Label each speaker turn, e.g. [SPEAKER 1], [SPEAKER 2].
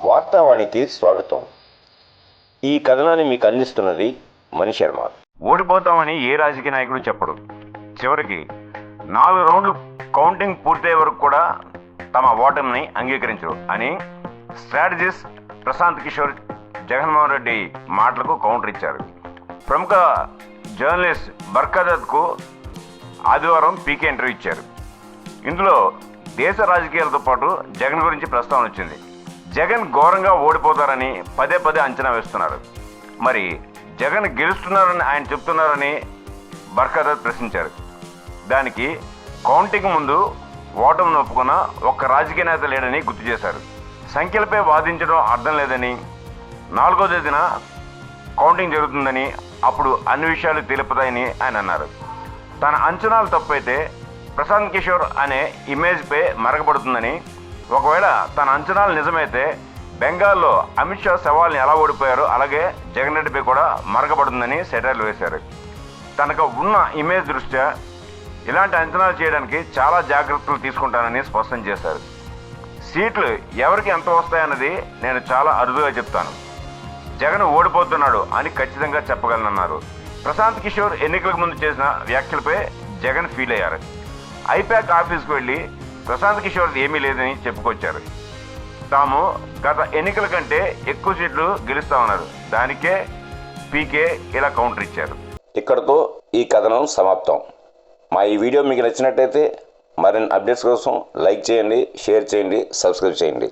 [SPEAKER 1] వార్తావాణికి స్వాగతం. ఈ కథనాన్ని మీకు అందిస్తున్నది మణి శర్మ.
[SPEAKER 2] ఓడిపోతామని ఏ రాజకీయ నాయకుడు చెప్పడు. చివరికి నాలుగు రౌండ్లు కౌంటింగ్ పూర్తయ్యే వరకు కూడా తమ ఓటమిని అంగీకరించరు అని స్ట్రాటజిస్ట్ ప్రశాంత్ కిషోర్ జగన్మోహన్ రెడ్డి మాటలకు కౌంటర్ ఇచ్చారు. ప్రముఖ జర్నలిస్ట్ బర్కాదత్కు ఆదివారం పీకే ఇంటర్వ్యూ ఇచ్చారు. ఇందులో దేశ రాజకీయాలతో పాటు జగన్ గురించి ప్రస్తావన వచ్చింది. జగన్ ఘోరంగా ఓడిపోతారని పదే పదే అంచనా వేస్తున్నారు. మరి జగన్ గెలుస్తున్నారని ఆయన చెప్తున్నారని బర్ఖాదత్ ప్రశ్నించారు. దానికి కౌంటింగ్ ముందు ఓటమిని ఒప్పుకున్న ఒక్క రాజకీయ నేత లేడని గుర్తు చేశారు. సంఖ్యలపై వాదించడం అర్థం లేదని నాలుగో తేదీన కౌంటింగ్ జరుగుతుందని అప్పుడు అన్ని విషయాలు తెలుపుతాయని ఆయన అన్నారు. తన అంచనాలు తప్పైతే ప్రశాంత్ కిషోర్ అనే ఇమేజ్పై మరగబడుతుందని ఒకవేళ తన అంచనాలు నిజమైతే బెంగాల్లో అమిత్ షా సవాల్ని ఎలా ఓడిపోయారు అలాగే జగన్ రెడ్డిపై కూడా మరగబడుతుందని సెటైర్లు వేశారు. తనకు ఉన్న ఇమేజ్ దృష్ట్యా ఇలాంటి అంచనాలు చేయడానికి చాలా జాగ్రత్తలు తీసుకుంటానని స్పష్టం చేశారు. సీట్లు ఎవరికి ఎంత వస్తాయన్నది నేను చాలా అరుదుగా చెప్తాను. జగన్ ఓడిపోతున్నాడు అని ఖచ్చితంగా చెప్పగలనన్నారు. ప్రశాంత్ కిషోర్ ఎన్నికలకు ముందు చేసిన వ్యాఖ్యలపై జగన్ ఫీల్ అయ్యారు. ఐపాక్ ఆఫీస్కు వెళ్ళి ప్రశాంత్ కిషోర్ ఏమీ లేదని చెప్పుకొచ్చారు. తాము గత ఎన్నికల కంటే ఎక్కువ సీట్లు గెలుస్తామన్నారు దానికే పీకే ఇలా కౌంటర్ ఇచ్చారు.
[SPEAKER 1] ఇక్కడతో ఈ కథనం సమాప్తం. మా ఈ వీడియో మీకు నచ్చినట్టయితే మరిన్ని అప్డేట్స్ కోసం లైక్ చేయండి షేర్ చేయండి సబ్స్క్రైబ్ చేయండి.